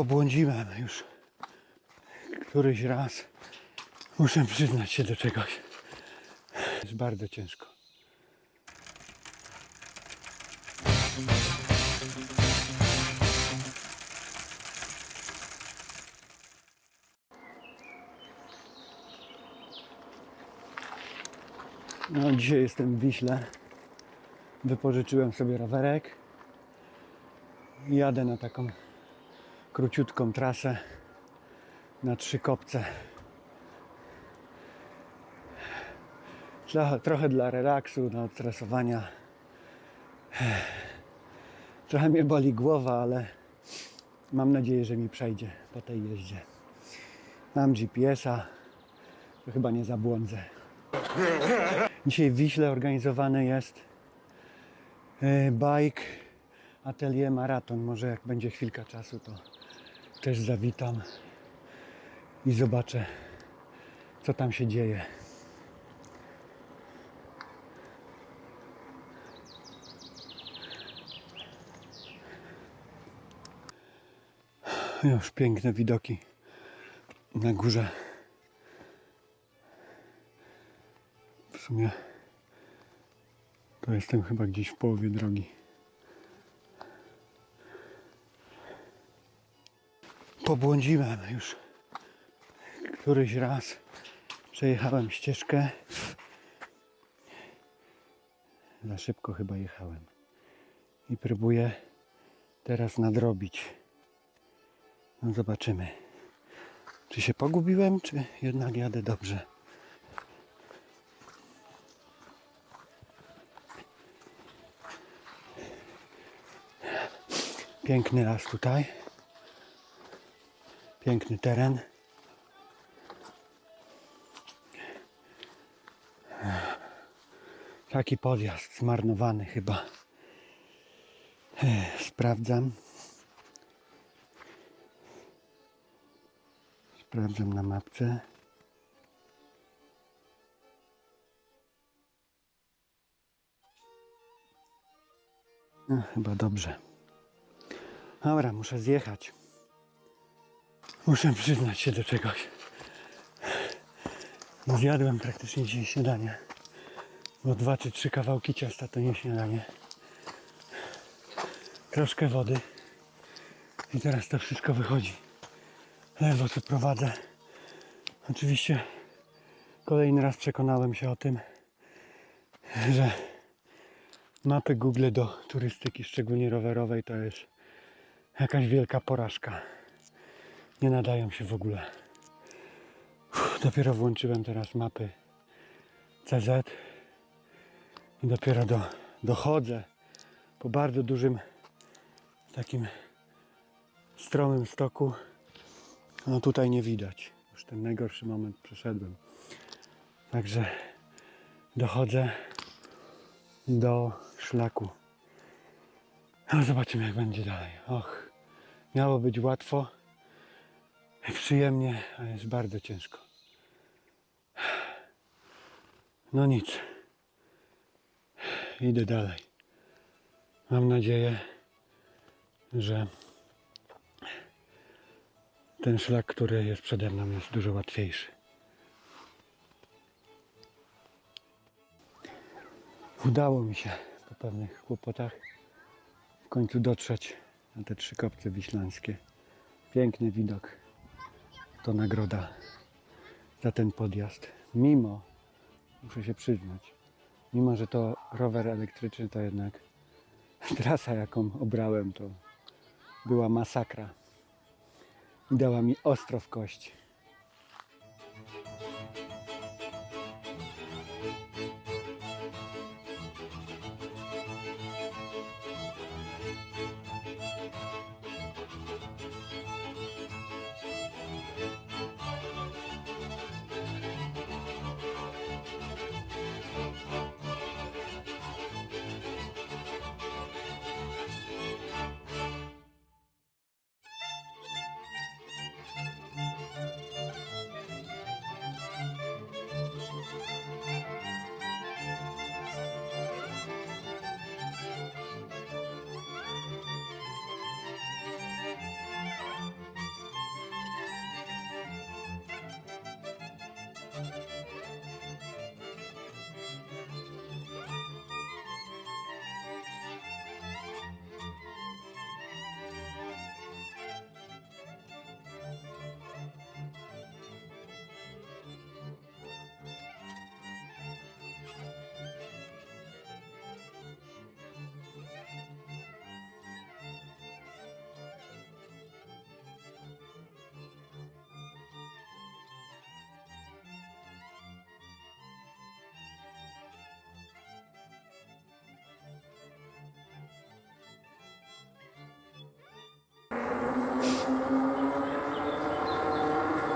Pobłądziłem już któryś raz. Muszę przyznać się do czegoś. Jest bardzo ciężko. No, dzisiaj jestem w Wiśle. Wypożyczyłem sobie rowerek. Jadę na taką króciutką trasę na trzy kopce. Trochę, dla relaksu, dla odstresowania. Trochę mnie boli głowa, ale mam nadzieję, że mi przejdzie po tej jeździe. Mam GPS-a, to chyba nie zabłądzę. Dzisiaj w Wiśle organizowany jest e, bike atelier maraton. Może jak będzie chwilka czasu, to też zawitam i zobaczę, co tam się dzieje. Już piękne widoki na górze. W sumie to jestem chyba gdzieś w połowie drogi. Pobłądziłem już któryś raz. Przejechałem ścieżkę. Za szybko chyba jechałem. I próbuję teraz nadrobić. No zobaczymy. Czy się pogubiłem, czy jednak jadę dobrze. Piękny las tutaj. Piękny teren. Taki podjazd zmarnowany chyba. Sprawdzam. Sprawdzam na mapce. No, chyba dobrze. Dobra, muszę zjechać. Muszę przyznać się do czegoś. No zjadłem praktycznie dzisiaj śniadanie. Bo dwa czy trzy kawałki ciasta to nie śniadanie. Troszkę wody. I teraz to wszystko wychodzi. Ledwo co prowadzę. Oczywiście kolejny raz przekonałem się o tym, że mapy Google do turystyki, szczególnie rowerowej, to jest jakaś wielka porażka. Nie nadają się w ogóle. Uff, dopiero włączyłem teraz mapy CZ i dopiero do, dochodzę po bardzo dużym takim stromym stoku. No tutaj nie widać. Już ten najgorszy moment przeszedłem. Także dochodzę do szlaku. No zobaczymy jak będzie dalej. Och, miało być łatwo przyjemnie, a jest bardzo ciężko. No nic. Idę dalej. Mam nadzieję, że ten szlak, który jest przede mną, jest dużo łatwiejszy. Udało mi się po pewnych kłopotach w końcu dotrzeć na te trzy kopce wiślańskie. Piękny widok. To nagroda za ten podjazd. Mimo, muszę się przyznać, mimo że to rower elektryczny, to jednak trasa, jaką obrałem, to była masakra. I dała mi ostro w kość.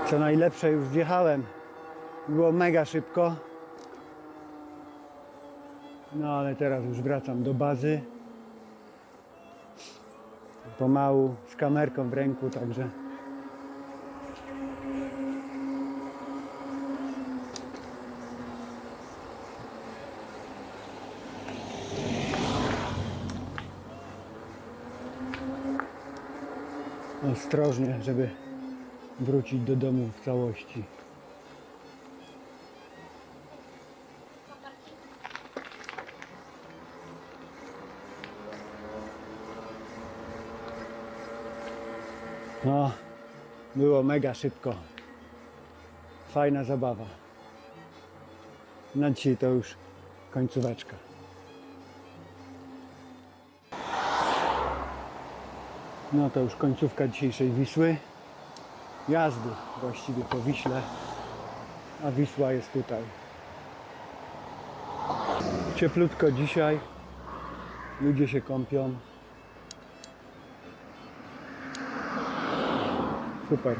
Co najlepsze, już zjechałem. Było mega szybko. No ale teraz już wracam do bazy. Pomału, z kamerką w ręku, także. Ostrożnie, żeby wrócić do domu w całości. No, było mega szybko. Fajna zabawa. Na dzisiaj to już końcóweczka. No to już końcówka dzisiejszej Wisły. Jazdy właściwie po Wiśle, a Wisła jest tutaj. Cieplutko dzisiaj. Ludzie się kąpią. Super.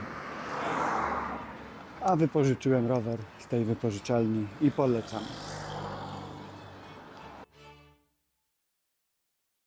A wypożyczyłem rower z tej wypożyczalni i polecam.